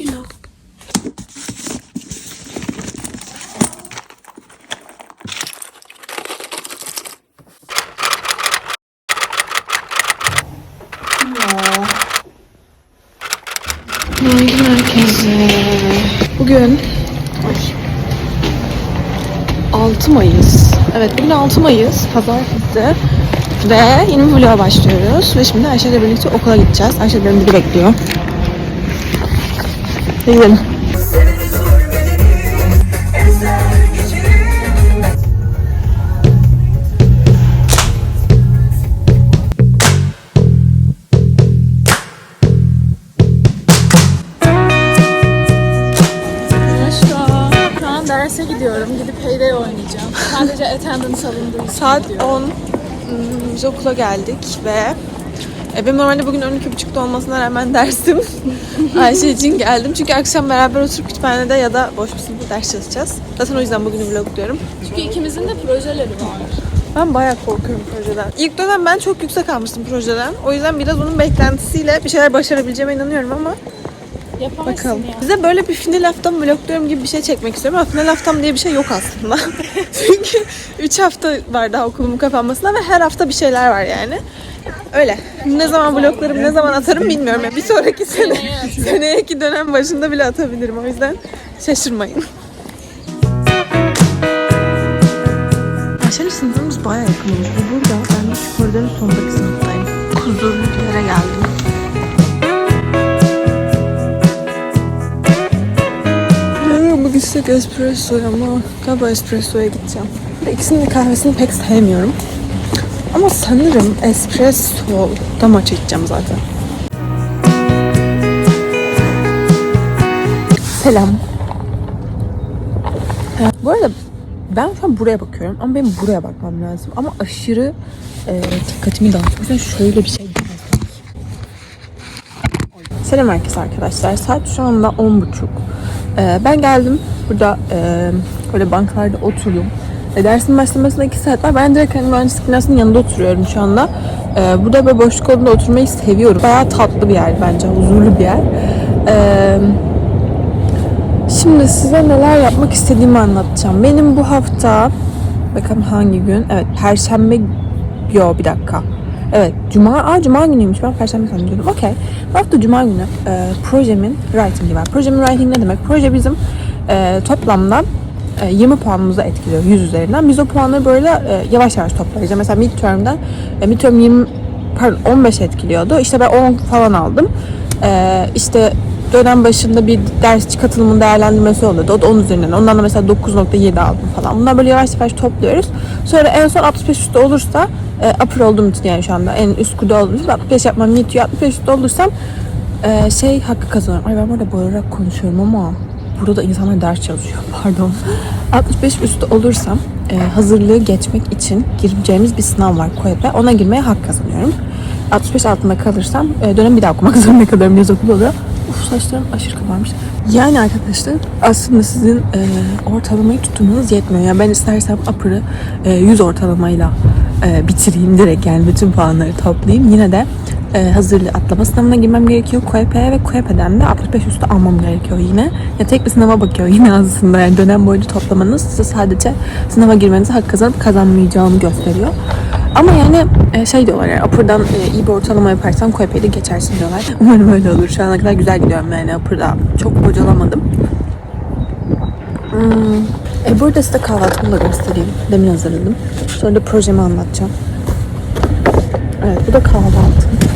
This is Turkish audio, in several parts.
Vlog. Günaydın herkese. Bugün 6 Mayıs. Evet bugün 6 Mayıs. Pazartesi. Ve yeni bir vloga başlıyoruz. Ve şimdi Ayşe ile birlikte okula gideceğiz. Ayşe benim biri bekliyor. Gidelim. Arkadaşlar şu an derse gidiyorum. Gidip Payday oynayacağım. Sadece attendance alındığı Saat gidiyorum. 10. Hmm, Biz okula geldik ve e, benim normalde bugün 12.30'da olmasına rağmen dersim. Ayşe için geldim. Çünkü akşam beraber oturup kütüphanede ya da boş bir sınıfta ders çalışacağız. Zaten o yüzden bugünü vlog diyorum. Çünkü ikimizin de projeleri var. Ben bayağı korkuyorum projeden. İlk dönem ben çok yüksek almıştım projeden. O yüzden biraz onun beklentisiyle bir şeyler başarabileceğime inanıyorum ama Yaparsın bakalım. ya. Size böyle bir final haftam vlogluyorum gibi bir şey çekmek istiyorum ama final haftam diye bir şey yok aslında. Çünkü 3 hafta var daha okulumun kapanmasına ve her hafta bir şeyler var yani. Öyle. Ne zaman vloglarım, ne zaman atarım bilmiyorum. Yani bir sonraki sene, seneki dönem başında bile atabilirim. O yüzden şaşırmayın. Ayşe'nin sınıfımız bayağı yakın olmuş. Bu burada. Ben şu koridorun sondaki sınıftayım. Huzurlu bir yere geldim. Gitsek espressoya ama galiba espressoya gideceğim. İkisinin kahvesini pek sevmiyorum. Ama sanırım espresso'da maça gideceğim zaten. Selam. Ee, bu arada ben şu an buraya bakıyorum ama benim buraya bakmam lazım. Ama aşırı e, dikkatimi dağıtıyor. O yüzden şöyle bir şey Selam herkese arkadaşlar. Saat şu anda 10.30. Ee, ben geldim. Burada e, böyle bankalarda oturdum. E, dersin başlamasına 2 saat var. Ben direkt hani mühendislik binasının yanında oturuyorum şu anda. E, burada böyle boşluk odasında oturmayı seviyorum. Bayağı tatlı bir yer bence. Huzurlu bir yer. E, şimdi size neler yapmak istediğimi anlatacağım. Benim bu hafta bakalım hangi gün? Evet Perşembe Yo bir dakika. Evet Cuma, aa Cuma günüymüş ben Perşembe sanıyordum. Okey. Bu hafta Cuma günü e, projemin writing'i var. Projemin writing ne demek? Proje bizim e, toplamda e, 20 puanımızı etkiliyor 100 üzerinden. Biz o puanları böyle e, yavaş yavaş toplayacağız. Mesela midterm'den e, midterm 20 pardon 15 etkiliyordu. İşte ben 10 falan aldım. E, işte dönem başında bir ders katılımın değerlendirmesi oluyordu. O da 10 üzerinden. Ondan da mesela 9.7 aldım falan. Bunlar böyle yavaş yavaş topluyoruz. Sonra en son 65 üstü olursa e, upper olduğum için yani şu anda en üst kurda olduğum için 65 yapmam yetiyor. 65 üstü olursam e, şey hakkı kazanıyorum. Ay ben burada bağırarak konuşuyorum ama burada da insanlar ders çalışıyor. Pardon. 65 üstü olursam e, hazırlığı geçmek için gireceğimiz bir sınav var KOEP'e. Ona girmeye hak kazanıyorum. 65 altında kalırsam e, dönem bir daha okumak zorunda kalıyorum. Yaz okulu oluyor. Uf saçlarım aşırı kabarmış. Yani arkadaşlar aslında sizin e, ortalamayı tutturmanız yetmiyor. Yani ben istersem upper'ı e, 100 ortalamayla e, bitireyim direkt yani bütün puanları toplayayım. Yine de e, hazırlığı atlama sınavına girmem gerekiyor KOEP'e ve KOEP'den de 65 üstü almam gerekiyor yine. Ya tek bir sınava bakıyor yine aslında yani dönem boyunca toplamanız size sadece sınava girmenize hak kazanıp kazanmayacağını gösteriyor. Ama yani e, şey diyorlar yani upper'dan e, iyi bir ortalama yaparsan KOEP'yi de geçersin diyorlar. Umarım öyle olur. Şu ana kadar güzel gidiyorum yani upper'da. Çok bocalamadım. Hmm. E burada size kahvaltımı da göstereyim. Demin hazırladım. Sonra da projemi anlatacağım. Evet bu da kahvaltı.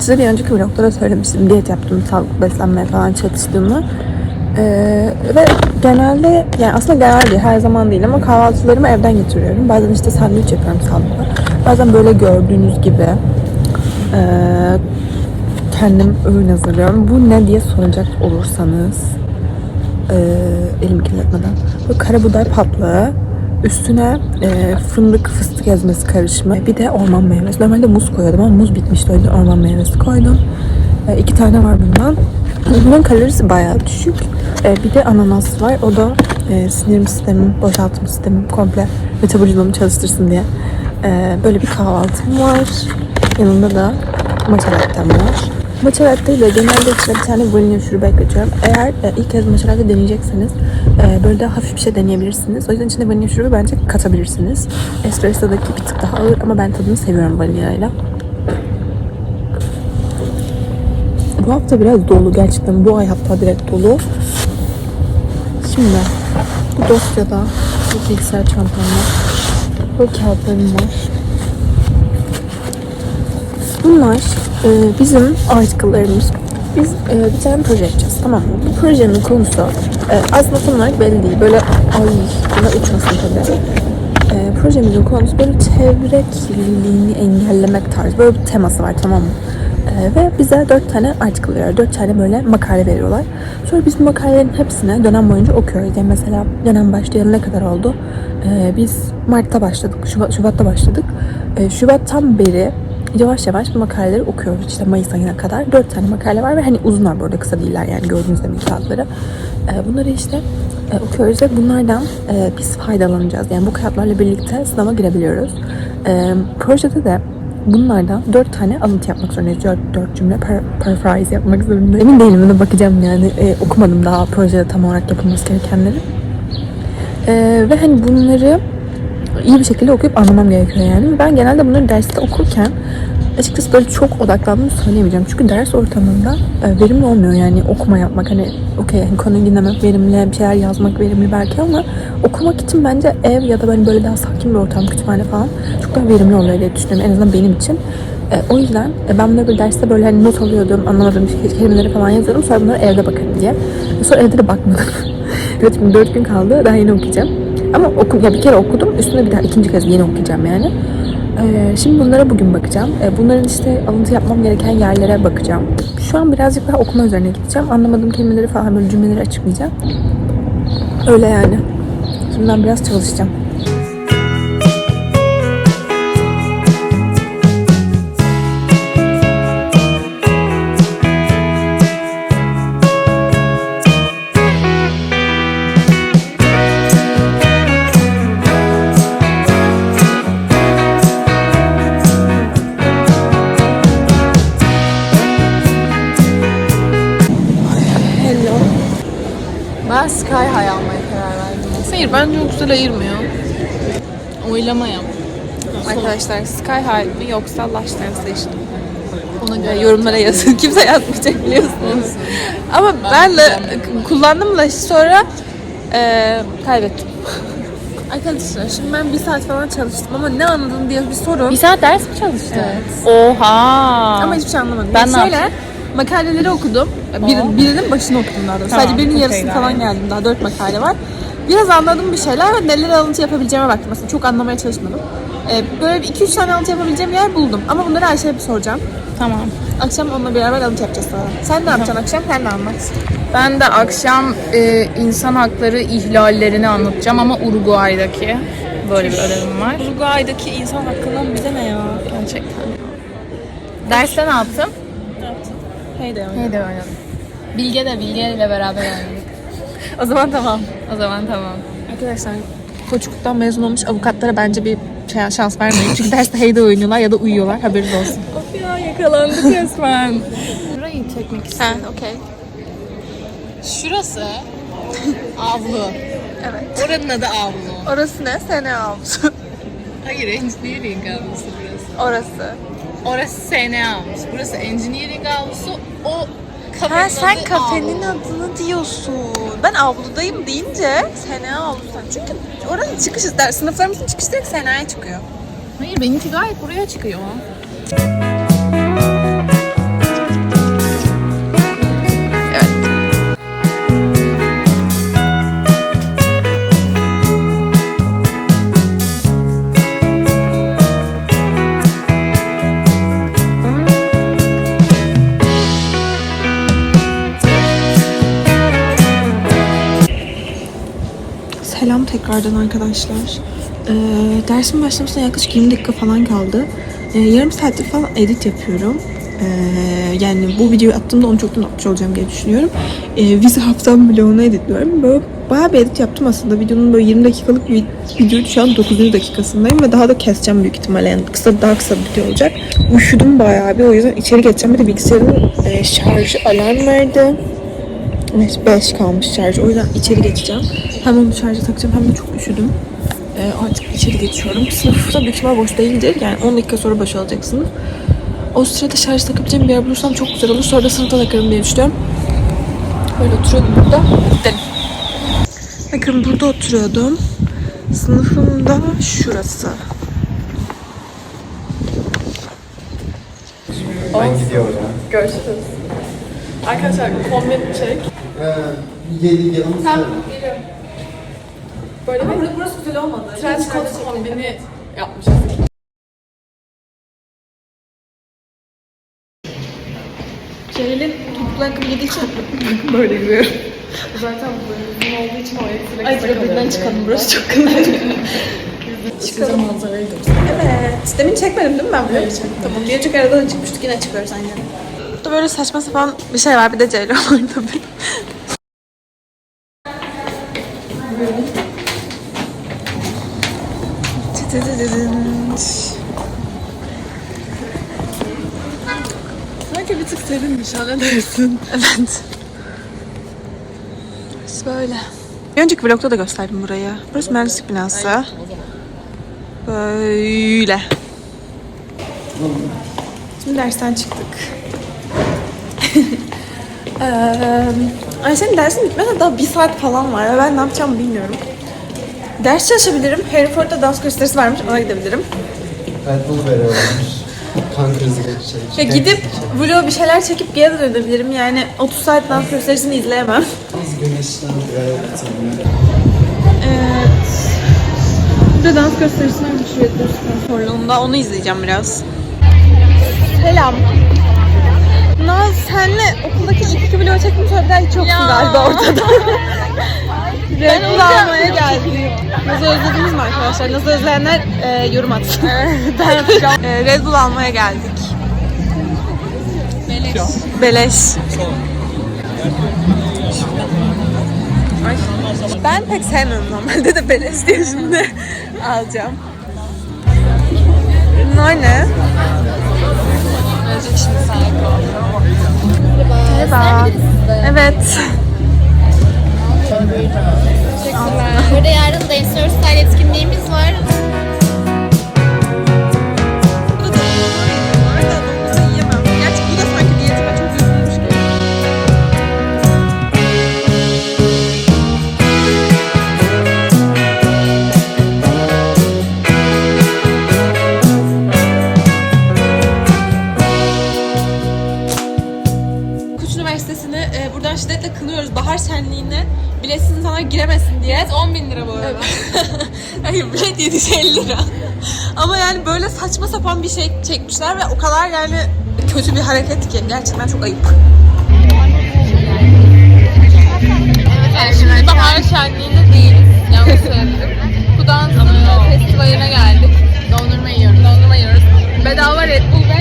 Size bir önceki vlogda da söylemiştim. Diyet yaptım, sağlıklı beslenmeye falan çalıştığımı. Ee, ve genelde yani aslında genel değil her zaman değil ama kahvaltılarımı evden getiriyorum. Bazen işte sandviç yapıyorum sağlıklı. Bazen böyle gördüğünüz gibi ee, kendim öğün hazırlıyorum. Bu ne diye soracak olursanız ee, elimi kirletmeden. Bu karabuğday patlağı. Üstüne e, fındık fıstık ezmesi karışımı. Bir de orman meyvesi. Normalde muz koyuyordum ama muz bitmişti. O orman meyvesi koydum. E, iki tane var bundan. Bunun kalorisi bayağı düşük. E, bir de ananas var. O da e, sinirim sistemim, boşaltım sistemim komple metabolizmamı çalıştırsın diye. E, böyle bir kahvaltım var. Yanında da matcha var. Matcha latte ile genelde içine bir tane vanilya şurubu ekletiyorum. Eğer e, ilk kez matcha latte deneyecekseniz e, böyle daha hafif bir şey deneyebilirsiniz. O yüzden içine vanilya şurubu bence katabilirsiniz. Espresso'daki bir tık daha ağır ama ben tadını seviyorum vanilyayla. Bu hafta biraz dolu gerçekten. Bu ay hatta direkt dolu. Şimdi bu dosyada bu bilgisayar çantam var. Bu kağıtlarım var. Bunlar e, bizim article'larımız. Biz e, bir tane proje yapacağız tamam mı? Bu projenin konusu e, aslında tam olarak belli değil. Böyle ay buna uçmasın tabii. E, projemizin konusu böyle çevre kirliliğini engellemek tarzı. Böyle bir teması var tamam mı? E, ve bize dört tane article veriyorlar. Dört tane böyle makale veriyorlar. Sonra biz bu makalelerin hepsini dönem boyunca okuyoruz. Yani mesela dönem başlayalı ne kadar oldu? E, biz Mart'ta başladık, Şubat, Şubat'ta başladık. E, Şubat'tan beri yavaş yavaş bu makaleleri okuyoruz işte Mayıs ayına kadar. Dört tane makale var ve hani uzunlar bu arada kısa değiller yani gördüğünüz gibi kağıtları. Ee, bunları işte e, okuyoruz ve bunlardan e, biz faydalanacağız. Yani bu kağıtlarla birlikte sınava girebiliyoruz. Ee, projede de bunlardan dört tane alıntı yapmak zorundayız. Dört, dört cümle par paraphrase yapmak zorundayım. Emin değilim buna bakacağım yani. E, okumadım daha projede tam olarak yapılması gerekenleri. Ee, ve hani bunları iyi bir şekilde okuyup anlamam gerekiyor yani. Ben genelde bunları derste okurken açıkçası böyle çok odaklandığımı söyleyemeyeceğim. Çünkü ders ortamında e, verimli olmuyor yani okuma yapmak. Hani okey yani konuyu dinlemek verimli, bir şeyler yazmak verimli belki ama okumak için bence ev ya da böyle, böyle daha sakin bir ortam, kütüphane falan çok daha verimli oluyor diye düşünüyorum. En azından benim için. E, o yüzden e, ben bunları bir derste böyle hani not alıyordum, anlamadığım şey- kelimeleri falan yazıyordum. Sonra bunları evde bakarım diye. Sonra evde de bakmadım. evet şimdi dört gün kaldı. Daha yeni okuyacağım. Ama oku, ya bir kere okudum. Üstüne bir daha ikinci kez yeni okuyacağım yani. Ee, şimdi bunlara bugün bakacağım. Ee, bunların işte alıntı yapmam gereken yerlere bakacağım. Şu an birazcık daha okuma üzerine gideceğim. Anlamadığım kelimeleri falan böyle cümleleri açıklayacağım. Öyle yani. Şimdi ben biraz çalışacağım. Ben Sky High almaya karar verdim. Hayır bence çok güzel ayırmıyor. Oylama yap. Arkadaşlar Sky High mi yoksa Lush Dance'ı işte. Ona göre. yorumlara yazın. Kimse yazmayacak biliyorsunuz. Ama ben, Ben de kullandım da sonra e, kaybettim. Arkadaşlar şimdi ben bir saat falan çalıştım ama ne anladın diye bir sorun. Bir saat ders mi çalıştın? Evet. Oha. Ama hiçbir şey anlamadım. Ben Yani ne şöyle makaleleri okudum. Bir, birinin başını okudum daha doğrusu. Tamam, Sadece birinin yarısını falan geldim. Daha dört makale var. Biraz anladım bir şeyler ve neler alıntı yapabileceğime baktım. Aslında çok anlamaya çalışmadım. Ee, böyle 2-3 tane alıntı yapabileceğim yer buldum. Ama bunları Ayşe'ye bir soracağım. Tamam. Akşam onunla beraber alıntı yapacağız sonra. Sen ne yapacaksın akşam? Sen de anlat. Ben de akşam e, insan hakları ihlallerini anlatacağım ama Uruguay'daki böyle bir ödevim var. Uruguay'daki insan hakkından bize ne ya? Gerçekten. Derste ne yaptım? Hey de Neydi oynadım? Bilge de Bilge ile beraber oynadık. O zaman tamam. O zaman tamam. Arkadaşlar Koçuk'tan mezun olmuş avukatlara bence bir şey, şans vermeyin. Çünkü derste heyde oynuyorlar ya da uyuyorlar. Haberiniz olsun. Of ya yakalandık resmen. Şurayı çekmek ha, istedim. okey. Şurası avlu. Evet. Oranın adı avlu. Orası ne? Sene avlusu. Hayır engineering avlusu burası. Orası. Orası SN avlusu. Burası engineering avlusu. O Ha kafenin sen adı kafenin avlu. adını diyorsun. Ben avludayım deyince Sena avlusu. Çünkü oranın çıkışı, ders, sınıflarımızın çıkışı direkt Sena'ya çıkıyor. Hayır benimki gayet buraya çıkıyor. Selam tekrardan arkadaşlar. Ee, dersin başlamasına yaklaşık 20 dakika falan kaldı. Ee, yarım saattir falan edit yapıyorum. Ee, yani bu videoyu attığımda onu çoktan atmış olacağım diye düşünüyorum. Ee, vize haftam vlogunu editliyorum. Böyle bayağı bir edit yaptım aslında. Videonun böyle 20 dakikalık bir videoydu. Şu an 9. dakikasındayım ve daha da keseceğim büyük ihtimalle. Yani kısa daha kısa bir video olacak. Üşüdüm bayağı bir. O yüzden içeri geçeceğim. Bir de bilgisayarın e, şarjı alarm verdi. Evet 5 kalmış şarj. O yüzden içeri geçeceğim. Hem onu şarja takacağım hem de çok üşüdüm. Ee, artık içeri geçiyorum. Sınıfta büyük ihtimal boş değildir. Yani 10 dakika sonra boşalacak sınıf. O sırada şarj takabileceğim bir yer bulursam çok güzel olur. Sonra da sınıfta takarım diye düşünüyorum. Böyle oturuyordum burada. Gidelim. Bakın burada oturuyordum. Sınıfım da şurası. Ben gidiyorum. Görüşürüz. Arkadaşlar kombin çek. Ee, yedi yanım Sen Böyle Ama burası güzel olmadı. Trench coat kombini yapmışız. Ceylin topuklu ayakkabı giydiği için böyle gidiyorum. Zaten bu uzun olduğu için o eksilik. Ay trafikten çıkalım burası çok kızıyor. Çıkalım manzarayı göster. Evet. Demin çekmedim değil mi ben burayı? Tamam. Bir önceki arada da çıkmıştık yine çıkıyoruz aynen. Burada böyle saçma sapan bir şey var. Bir de Ceylan var tabii. Sanki bir tık serinmiş ha ne dersin? Evet. Burası böyle. Bir önceki vlogda da gösterdim burayı. Burası mühendislik binası. Böyle. Şimdi dersten çıktık. Eee Ay senin dersin bitmeden daha bir saat falan var ve ben ne yapacağımı bilmiyorum. Ders çalışabilirim. Hereford'da dans gösterisi varmış. Ona gidebilirim. Red Bull veriyorlarmış. Kan krizi geçecek. Ve gidip vlog bir şeyler çekip geri dönebilirim. Yani 30 saat dans gösterisini izleyemem. Az güneşten. Evet. Burada dans gösterisi varmış Red Bull sponsorluğunda. Onu izleyeceğim biraz. Selam. Naz senle okuldaki ilk iki sonra bir daha hiç yoksun galiba ortada. Red Bull almaya geldik. Naz'ı özlediniz mi arkadaşlar? Naz'ı özleyenler e, yorum atsın. E, Red Bull almaya geldik. Beleş. Beleş. Ay. Ben pek sevmiyorum normalde de beleş diye şimdi alacağım. Bunlar ne? Merhaba. Evet. Üniversitesi'ni e, buradan şiddetle kınıyoruz. Bahar şenliğine biletsiz insanlar giremesin diye. Bilet 10 bin lira bu arada. Hayır bilet 750 lira. Ama yani böyle saçma sapan bir şey çekmişler ve o kadar yani kötü bir hareket ki gerçekten çok ayıp. Yani şimdi bahar şenliğinde değiliz. Yanlış söyledim. Kudan festivaline geldik. Dondurma yiyoruz. Dondurma yiyoruz. Bedava Red Bull.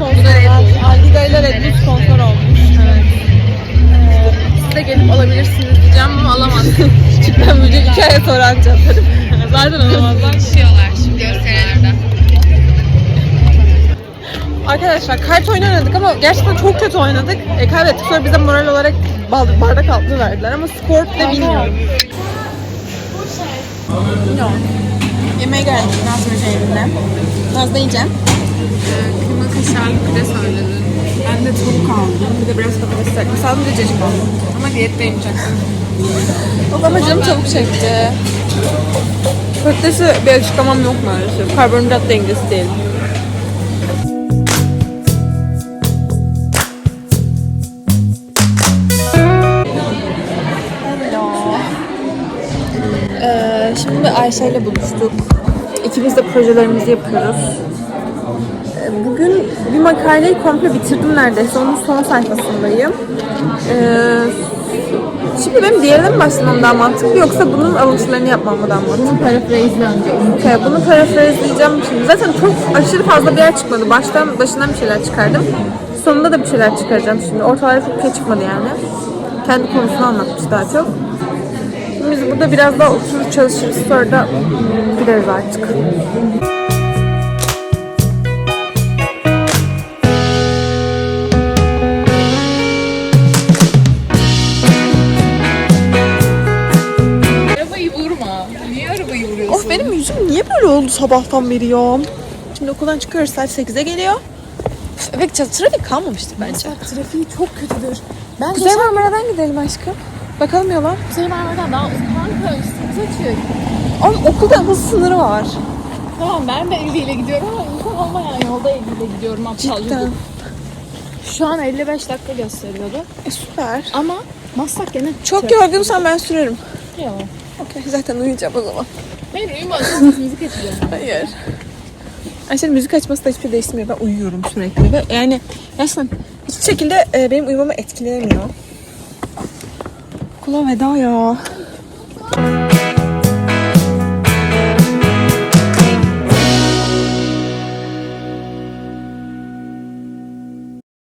Da Red Bull. Aldiga ile Red Bull sponsor olmuş. Evet. Siz de gelip alabilirsiniz diyeceğim ama alamazsınız. Ben video iki ay sonra ancak Zaten alamazlar. Düşüyorlar şimdi gösterilerde. Arkadaşlar kart oyunu oynadık ama gerçekten çok kötü oynadık. E, kaybettik sonra bize moral olarak bardak, altı verdiler ama skor ne bilmiyorum. No. Yemeğe geldik Naz Hoca evine. Naz ne yiyeceğim? Kıyma kaşar pide söyledim. Ben de tavuk aldım. Bir de biraz patates serpme. Sadece cacık aldım. Ama diyetteyim çok. O ama canım tavuk çekti. Patatesi bir açıklamam yok maalesef. Karbonhidrat dengesi değil. Ee, şimdi Ayşe ile buluştuk. İkimiz de projelerimizi yapıyoruz. Bugün bir makaleyi komple bitirdim neredeyse. Onun son sayfasındayım. Ee, Şimdi benim diğerine mi başlamam daha mantıklı yoksa bunun alıntılarını yapmam mı daha mantıklı? Paraphrase önce. Okay, bunu parafrazleyeceğim şimdi. Zaten çok aşırı fazla bir yer çıkmadı. Baştan başından bir şeyler çıkardım. Sonunda da bir şeyler çıkaracağım şimdi. Ortalarda çok şey çıkmadı yani. Kendi konusunu anlatmış daha çok. Şimdi biz burada biraz daha oturur çalışırız. Sonra da gideriz artık. Oldu sabahtan beri ya? Şimdi okuldan çıkıyoruz saat 8'e geliyor. Evet trafik kalmamıştır bence. Trafiği çok kötüdür. Ben Kuzey Marmara'dan gidelim aşkım. Bakalım yola. Kuzey Marmara'dan daha kanka üstümüze açıyor. Ama okulda hız sınırı var. Tamam ben de 50 ile gidiyorum ama insan olmayan yolda 50 ile gidiyorum aptal Cidden. gibi. Şu an 55 dakika gösteriyordu. E süper. Ama Maslak gene Çok yorgunsan ben sürerim. Yok. Okey zaten uyuyacağım o zaman. Benim uyumadım. müzik açacağım. Hayır. Ayşe'nin müzik açması da hiçbir şey değişmiyor. Ben uyuyorum sürekli. Ve yani gerçekten hiçbir şekilde e, benim uyumamı etkileyemiyor. Okula veda ya.